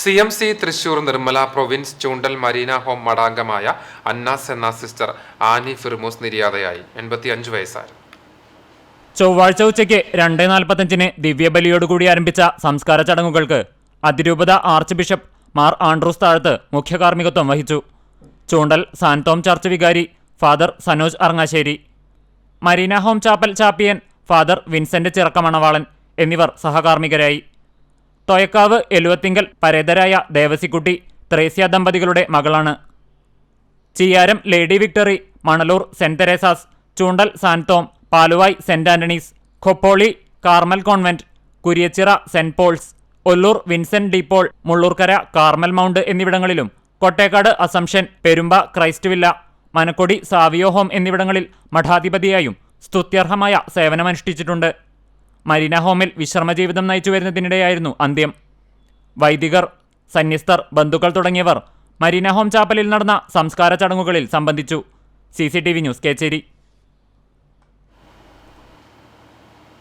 C M C Thrissur Nirmala province Choondal Marina home മടാംഗമായ Annas എന്ന sister Annie ഫിർമോസ് നിര്യാതയായി. എൺപത്തിയഞ്ച് വയസ്സായിരുന്നു ചൊവ്വാഴ്ച ഉച്ചയ്ക്ക് രണ്ട് നാൽപ്പത്തഞ്ചിന് ദിവ്യബലിയോടുകൂടി ആരംഭിച്ച സംസ്കാര ചടങ്ങുകൾക്ക് അതിരൂപത ആർച്ച് ബിഷപ്പ് മാർ ആൻഡ്രൂസ് താഴത്ത് മുഖ്യകാർമ്മികത്വം വഹിച്ചു. ചൂണ്ടൽ സാൻതോം ചർച്ച് വികാരി father Sanoj Arangassery Marina home chapel chaplain father Vincent Chirakkamanavalan എന്നിവർ സഹകാർമ്മികരായി. തൊയക്കാവ് എലുവത്തിങ്കൽ പരേതരായ ദേവസിക്കുട്ടി ത്രേസ്യ ദമ്പതികളുടെ മകളാണ്. Chiyaram lady victory Manalur saint Teresa's Choondal Santhome Paluvai saint Antony's Khopoli Carmel convent Kuriachira saint Paul's Ollur Vincent de Paul Mullurkara Carmel mount എന്നിവിടങ്ങളിലും Kottekkad assumption Perumba Christ villa Manakkody Savio home എന്നിവിടങ്ങളിൽ മഠാധിപതിയായും സ്തുത്യർഹമായ സേവനമനുഷ്ഠിച്ചിട്ടുണ്ട്. Marina ഹോമിൽ വിശ്രമജീവിതം നയിച്ചു വരുന്നതിനിടെയായിരുന്നു അന്ത്യം. വൈദികർ സന്യസ്തർ ബന്ധുക്കൾ തുടങ്ങിയവർ മരീന ഹോം ചാപ്പലിൽ നടന്ന സംസ്കാര ചടങ്ങുകളിൽ സംബന്ധിച്ചു. C news Kechery.